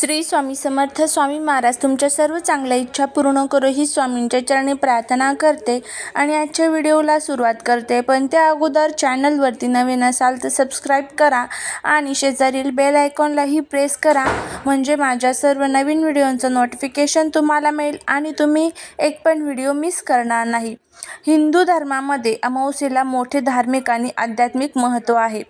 श्री स्वामी समर्थ स्वामी महाराज तुमच्या सर्व चांगल्या इच्छा पूर्ण करो ही स्वामींच्या चरणी प्रार्थना करते आणि आजच्या व्हिडिओला सुरुवात करते. पण त्या अगोदर चॅनलवरती नवीन असाल तर सबस्क्राईब करा आणि शेजारील बेल आयकॉनलाही प्रेस करा. म्हणजे माझ्या सर्व नवीन व्हिडिओंचं नोटिफिकेशन तुम्हाला मिळेल आणि तुम्ही एक पण व्हिडिओ मिस करणार नाही. हिंदू धर्मामध्ये अमावस्येला मोठे धार्मिक आणि आध्यात्मिक महत्त्व आहे.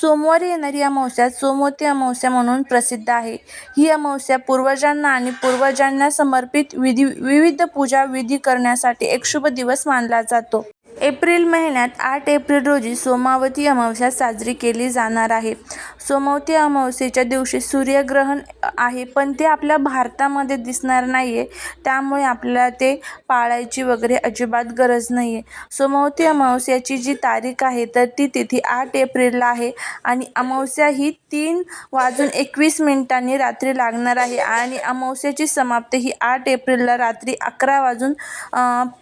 सोमवारी येणारी अमावस्या सोमवती अमावस्या म्हणून प्रसिद्ध आहे. ही अमावस्या पूर्वजांना आणि पूर्वजांना समर्पित विधी विविध पूजा विधी करण्यासाठी एक शुभ दिवस मानला जातो. एप्रिल महिन्यात आठ एप्रिल रोजी सोमावती अमावस्या साजरी केली जाणार आहे. सोमावती अमावस्येच्या दिवशी सूर्यग्रहण आहे पण ते आपल्या भारतामध्ये दिसणार नाही आहे त्यामुळे आपल्याला ते पाळायची वगैरे अजिबात गरज नाही आहे सोमावती अमावस्याची जी तारीख आहे तर ती तिथी आठ एप्रिलला आहे आणि अमावस्या ही तीन वाजून एकवीस मिनिटांनी रात्री लागणार आहे आणि अमावस्याची समाप्ती ही आठ एप्रिलला रात्री अकरा वाजून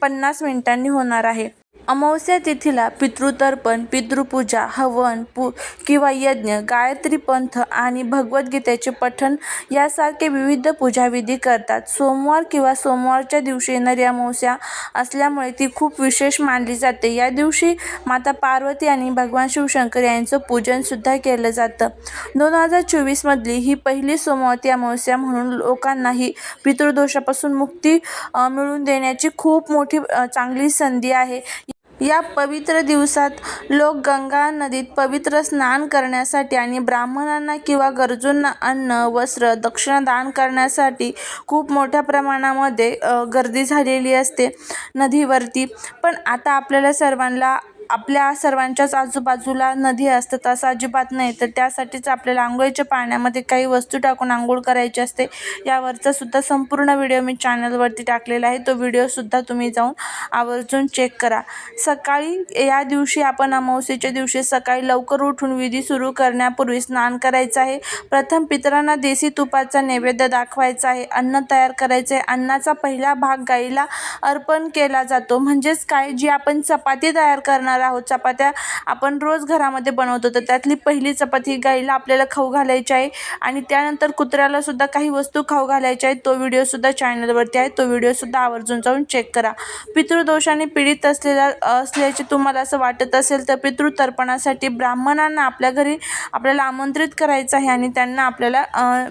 पन्नास मिनिटांनी होणार आहे. अमावस्या तिथीला पितृतर्पण पितृपूजा हवन पू किंवा यज्ञ गायत्री पंथ आणि भगवद्गीतेचे पठण यासारखे विविध पूजाविधी करतात. सोमवार किंवा सोमवारच्या दिवशी येणारी अमावस्या असल्यामुळे ती खूप विशेष मानली जाते. या दिवशी माता पार्वती आणि भगवान शिवशंकर यांचं पूजनसुद्धा केलं जातं. दोन हजार चोवीसमधली ही पहिली सोमवती अमावस्या म्हणून लोकांनाही पितृदोषापासून मुक्ती मिळवून देण्याची खूप मोठी चांगली संधी आहे. या पवित्र दिवसात लोक गंगा नदीत पवित्र स्नान करण्यासाठी आणि ब्राह्मणांना किंवा गरजूंना अन्न वस्त्र दक्षिणा दान करण्यासाठी खूप मोठ्या प्रमाणामध्ये गर्दी झालेली असते नदीवरती. पण आता आपल्याला सर्वांना आपल्या सर्वांच्याच आजूबाजूला नदी असतात असं अजिबात नाही. तर त्यासाठीच आपल्याला आंघोळीच्या पाण्यामध्ये काही वस्तू टाकून आंघोळ करायची असते. यावरचा सुद्धा संपूर्ण व्हिडिओ मी चॅनलवरती टाकलेला आहे. तो व्हिडिओसुद्धा तुम्ही जाऊन आवर्जून चेक करा. सकाळी या दिवशी आपण अमावस्येच्या दिवशी सकाळी लवकर उठून विधी सुरू करण्यापूर्वी स्नान करायचं आहे. प्रथम पितरांना देसी तुपाचा नैवेद्य दाखवायचा आहे. अन्न तयार करायचं आहे अन्नाचा पहिला भाग गाईला अर्पण केला जातो. म्हणजेच काय? जी आपण चपाती तयार करणार आहोत चपात्या आपण रोज घरामध्ये बनवतो. तर त्यातली पहिली चपाती गाईला आपल्याला खाऊ घालायची आहे. आणि त्यानंतर कुत्र्याला सुद्धा काही वस्तू खाऊ घालायच्या आहेत. तो व्हिडिओसुद्धा चॅनलवरती आहे. तो व्हिडिओसुद्धा आवर्जून जाऊन चेक करा. पितृदोषाने पीडित असलेल्या असल्याचे तुम्हाला असं वाटत असेल तर पितृतर्पणासाठी ब्राह्मणांना आपल्या घरी आपल्याला आमंत्रित करायचं आहे आणि त्यांना आपल्याला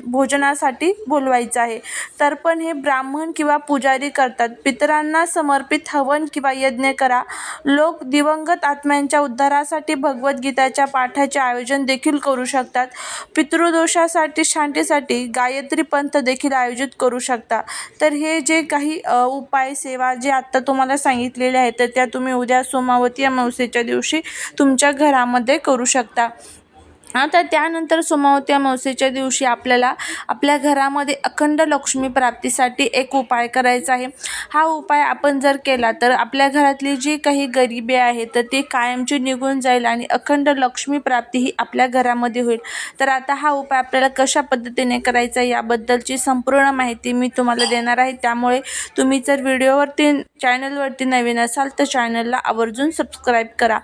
भोजनासाठी बोलवायचं आहे. तर्पण हे ब्राह्मण किंवा पुजारी करतात. पितरांना समर्पित हवन किंवा यज्ञ करा. लोक दिवंगत आत्म्यांच्या उद्धारासाठी भगवद्गीताच्या पाठाचे आयोजन देखील करू शकतात. पितृदोषासाठी शांतीसाठी गायत्री पंथ देखील आयोजित करू शकता. तर हे जे काही उपाय सेवा जे आत्ता तुम्हाला सांगितलेले आहेत तर त्या तुम्ही उद्या सोमावती अमावस्येच्या दिवशी तुमच्या घरामध्ये करू शकता. आता त्यानंतर सोमावत्या अमावस्येच्या दिवशी आपल्याला आपल्या घरामध्ये अखंड लक्ष्मी प्राप्तीसाठी एक उपाय करायचा आहे. हा उपाय आपण जर केला तर आपल्या घरातली जी काही गरिबी आहे तर ती कायमची निघून जाईल आणि अखंड लक्ष्मी प्राप्ती ही आपल्या घरामध्ये होईल. तर आता हा उपाय आपल्याला कशा पद्धतीने करायचा याबद्दलची संपूर्ण माहिती मी तुम्हाला देणार आहे. त्यामुळे तुम्ही जर व्हिडिओवरती चॅनलवरती नवीन असाल तर चॅनलला आवर्जून सबस्क्राईब करा.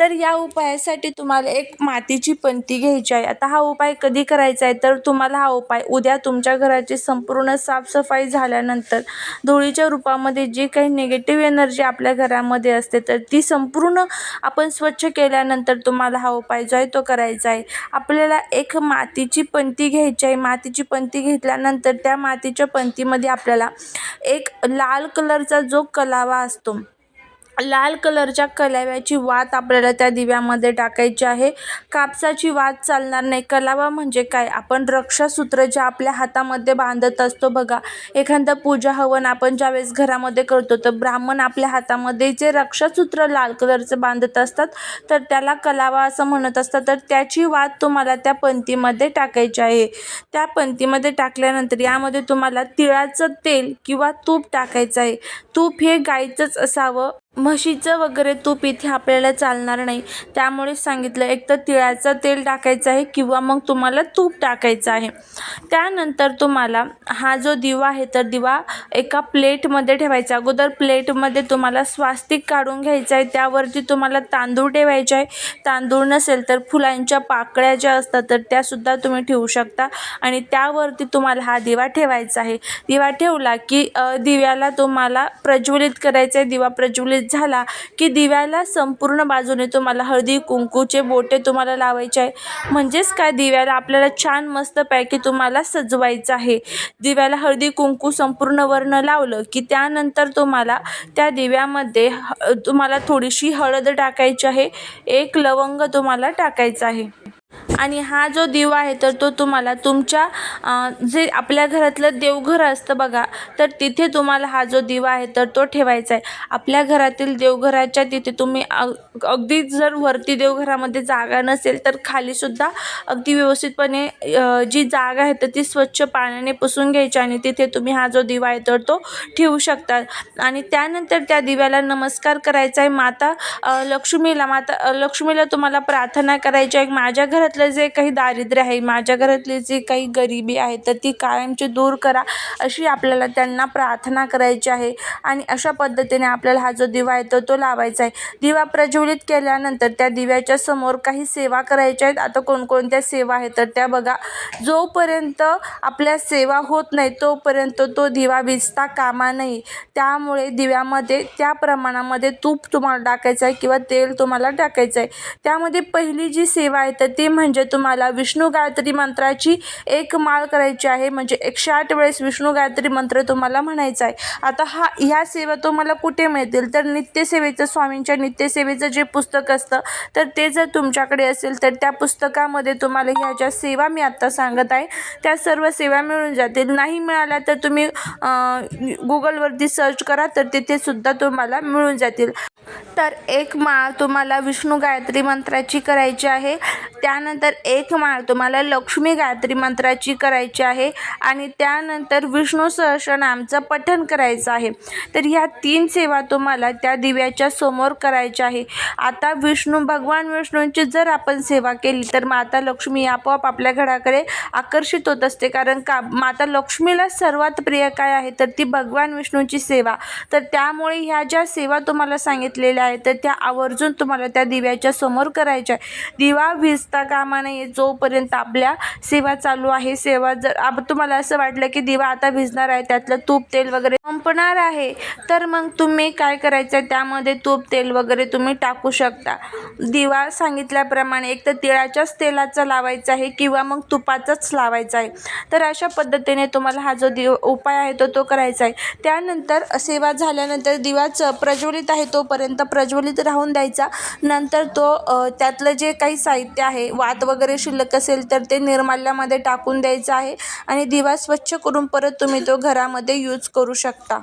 तर या उपायासाठी तुम्हाला एक मातीची पण पंती घ्यायची आहे. आता हा उपाय कधी करायचा आहे? तर तुम्हाला हा उपाय उद्या तुमच्या घराची संपूर्ण साफसफाई झाल्यानंतर धुळीच्या रूपामध्ये जी काही निगेटिव्ह एनर्जी आपल्या घरामध्ये असते तर ती संपूर्ण आपण स्वच्छ केल्यानंतर तुम्हाला हा उपाय जो आहे तो करायचा आहे. आपल्याला एक मातीची पंती घ्यायची आहे. मातीची पंती घेतल्यानंतर त्या मातीच्या पंतीमध्ये आपल्याला एक लाल कलरचा जो कलावा असतो लाल कलरच्या कलाव्याची वात आपल्याला त्या दिव्यामध्ये टाकायची आहे. कापसाची वात चालणार नाही. कलावा म्हणजे काय? आपण रक्षासूत्र जे आपल्या हातामध्ये बांधत असतो बघा. एखादं पूजा हवन आपण ज्यावेळेस घरामध्ये करतो तर ब्राह्मण आपल्या हातामध्ये जे रक्षासूत्र लाल कलरचं बांधत असतात तर त्याला कलावा असं म्हणत असतात. तर त्याची वात तुम्हाला त्या पंतीमध्ये टाकायची आहे. त्या पंतीमध्ये टाकल्यानंतर यामध्ये तुम्हाला तिळाचं तेल किंवा तूप टाकायचं आहे. तूप हे गाईचंच असावं. म्हशीचं वगैरे तूप इथे आपल्याला चालणार नाही. त्यामुळे सांगितलं एक तर तिळाचं तेल टाकायचं आहे किंवा मग तुम्हाला तूप टाकायचं आहे. त्यानंतर तुम्हाला हा जो दिवा आहे तर दिवा एका प्लेटमध्ये ठेवायचा. अगोदर प्लेटमध्ये तुम्हाला स्वास्तिक काढून घ्यायचं आहे. त्यावरती तुम्हाला तांदूळ ठेवायचे आहे. तांदूळ नसेल तर फुलांच्या पाकळ्या ज्या असतात तर त्यासुद्धा तुम्ही ठेवू शकता. आणि त्यावरती तुम्हाला हा दिवा ठेवायचा आहे. दिवा ठेवला की दिव्याला तुम्हाला प्रज्वलित करायचं आहे. दिवा प्रज्वलित झाला की दिव्याला संपूर्ण बाजूने तुम्हाला हळदी कुंकूचे बोटे तुम्हाला लावायचे आहे. म्हणजेच काय? दिव्याला आपल्याला छान मस्तपैकी तुम्हाला सजवायचं आहे. दिव्याला हळदी कुंकू संपूर्ण वर्ण लावलं की त्यानंतर तुम्हाला त्या दिव्यामध्ये ह- तुम्हाला थोडीशी हळद टाकायची आहे. एक लवंग तुम्हाला टाकायचं आहे. आणि हा जो दिवा आहे तर तो तुम्हाला तुमच्या जे आपल्या घरातलं देवघर असतं बघा तर तिथे तुम्हाला हा जो दिवा आहे तर तो ठेवायचा आहे. आपल्या घरातील देवघराच्या तिथे तुम्ही अग अगदी जर वरती देवघरामध्ये जागा नसेल तर खालीसुद्धा अगदी व्यवस्थितपणे जी जागा आहे तर ती स्वच्छ पाण्याने पुसून घ्यायची आणि तिथे तुम्ही हा जो दिवा आहे तर तो ठेवू शकता. आणि त्यानंतर त्या दिव्याला नमस्कार करायचा आहे. माता लक्ष्मीला माता लक्ष्मीला तुम्हाला प्रार्थना करायची आहे. माझ्या घरातलं जे काही दारिद्र्य आहे माझ्या घरातली जी काही गरिबी आहे तर ती कायमची दूर करा अशी आपल्याला त्यांना प्रार्थना करायची आहे. आणि अशा पद्धतीने आपल्याला हा जो दिवा आहे तो तो लावायचा आहे. दिवा प्रज्वलित केल्यानंतर त्या दिव्याच्या समोर काही सेवा करायच्या आहेत. आता कोणकोणत्या सेवा आहेत तर त्या बघा. जोपर्यंत आपल्या सेवा होत नाही तोपर्यंत तो दिवा विजता कामा नये. त्यामुळे दिव्यामध्ये त्या प्रमाणामध्ये तूप तुम्हाला टाकायचं आहे किंवा तेल तुम्हाला टाकायचं आहे. त्यामध्ये पहिली जी सेवा आहे तर ती म्हणजे तुम्हाला विष्णू गायत्री मंत्राची एक माळ करायची आहे. म्हणजे एकशे आठ वेळेस विष्णू गायत्री मंत्र तुम्हाला म्हणायचा आहे. आता हा ह्या सेवा तुम्हाला कुठे मिळतील? तर नित्यसेवेचं स्वामींच्या नित्यसेवेचं जे पुस्तक असतं तर ते जर तुमच्याकडे असेल तर त्या पुस्तकामध्ये तुम्हाला ह्या ज्या सेवा मी आत्ता सांगत आहे त्या सर्व सेवा मिळून जातील. नाही मिळाल्या तर तुम्ही गुगलवरती सर्च करा तर तिथे सुद्धा तुम्हाला मिळून जातील. तर एक माळ तुम्हाला विष्णू गायत्री मंत्राची करायची आहे. त्यानंतर एक माळ तुम्हाला लक्ष्मी गायत्री मंत्राची करायची आहे. आणि त्यानंतर विष्णू सहस्रनामचं पठण करायचं आहे. तर ह्या तीन सेवा तुम्हाला त्या दिव्याच्या समोर करायच्या आहे. आता विष्णू भगवान विष्णूंची जर आपण सेवा केली तर माता लक्ष्मी आपोआप आपल्या घराकडे आकर्षित होत असते. कारण का माता लक्ष्मीला सर्वात प्रिय काय आहे? तर ती भगवान विष्णूंची सेवा. तर त्यामुळे ह्या ज्या सेवा तुम्हाला घेतलेल्या आहेत तर त्या आवर्जून तुम्हाला त्या दिव्याच्या समोर करायच्या आहे दिवा विजता कामा नये जोपर्यंत आपल्या सेवा चालू आहे सेवा जर आप तुम्हाला असं वाटलं की दिवा आता भिजणार आहे त्यातलं तूप तेल वगैरे संपणार आहे तर मग तुम्ही काय करायचं आहे त्यामध्ये तूप तेल वगैरे तुम्ही टाकू शकता. दिवा सांगितल्याप्रमाणे एक तर तिळाच्याच तेलाचा लावायचा आहे किंवा मग तुपाचाच लावायचा आहे. तर अशा पद्धतीने तुम्हाला हा जो दिव उपाय आहे तो तो करायचा आहे. त्यानंतर सेवा झाल्यानंतर दिवाच प्रज्वलित आहे तोपर्यंत प्रज्वलित राहून द्यायचा. नंतर तो त्यातलं जे काही साहित्य आहे वात वगैरे शिल्लक असेल तर ते निर्माल्यामध्ये टाकून द्यायचं आहे आणि दिवा स्वच्छ करून परत तुम्ही तो घरामध्ये यूज करू शकता.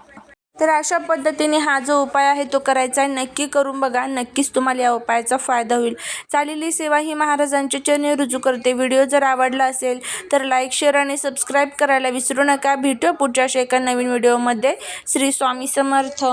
तर अशा पद्धतीने हा जो उपाय आहे तो करायचा आहे. नक्की करून बघा नक्कीच तुम्हाला या उपायाचा फायदा होईल. चालेली सेवा ही महाराजांच्या चरणी रुजू करते. व्हिडिओ जर आवडला असेल तर लाईक शेअर आणि सबस्क्राईब करायला विसरू नका. भेटू पुढच्या अशा एका नवीन व्हिडिओमध्ये. श्री स्वामी समर्थ.